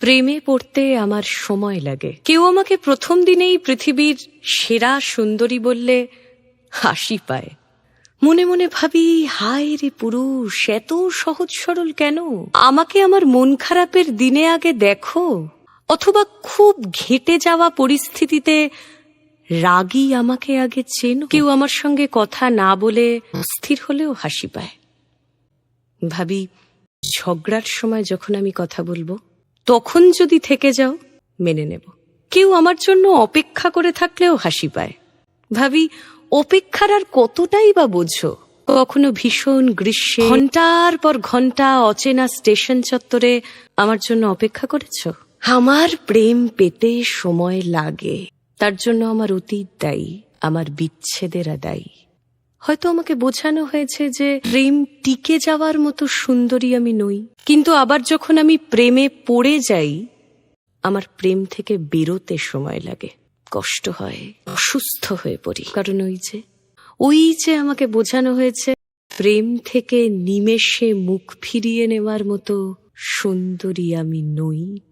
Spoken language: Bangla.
প্রেমে পড়তে আমার সময় লাগে। কেউ আমাকে প্রথম দিনেই পৃথিবীর সেরা সুন্দরী বললে হাসি পায়। মনে মনে ভাবি, হায় রে পুরুষ, এত সহজ সরল কেন? আমাকে আমার মন খারাপের দিনে আগে দেখো, অথবা খুব ঘেটে যাওয়া পরিস্থিতিতে রাগী আমাকে আগে চেনো। কেউ আমার সঙ্গে কথা না বলে অস্থির হলেও হাসি পায়। ভাবি, ঝগড়ার সময় যখন আমি কথা বলব তখন যদি থেকে যাও, মেনে নেব। কেউ আমার জন্য অপেক্ষা করে থাকলেও হাসি পায়। ভাবি, অপেক্ষার আর কতটাই বা বোঝো? কখনো ভীষণ গ্রীষ্মে ঘণ্টার পর ঘণ্টা অচেনা স্টেশন চত্বরে আমার জন্য অপেক্ষা করেছ? আমার প্রেম পেতে সময় লাগে। তার জন্য আমার অতীত দায়ী, আমার বিচ্ছেদেরা দায়ী। হয়তো আমাকে বোঝানো হয়েছে যে প্রেম টিকে যাওয়ার মতো সুন্দরী আমি নই। কিন্তু আবার যখন আমি প্রেমে পড়ে যাই, আমার প্রেম থেকে বেরোতে সময় লাগে। কষ্ট হয়, অসুস্থ হয়ে পড়ি। কারণ ওই যে ওই যে আমাকে বোঝানো হয়েছে, প্রেম থেকে নিমেষে মুখ ফিরিয়ে নেওয়ার মতো সুন্দরী আমি নই।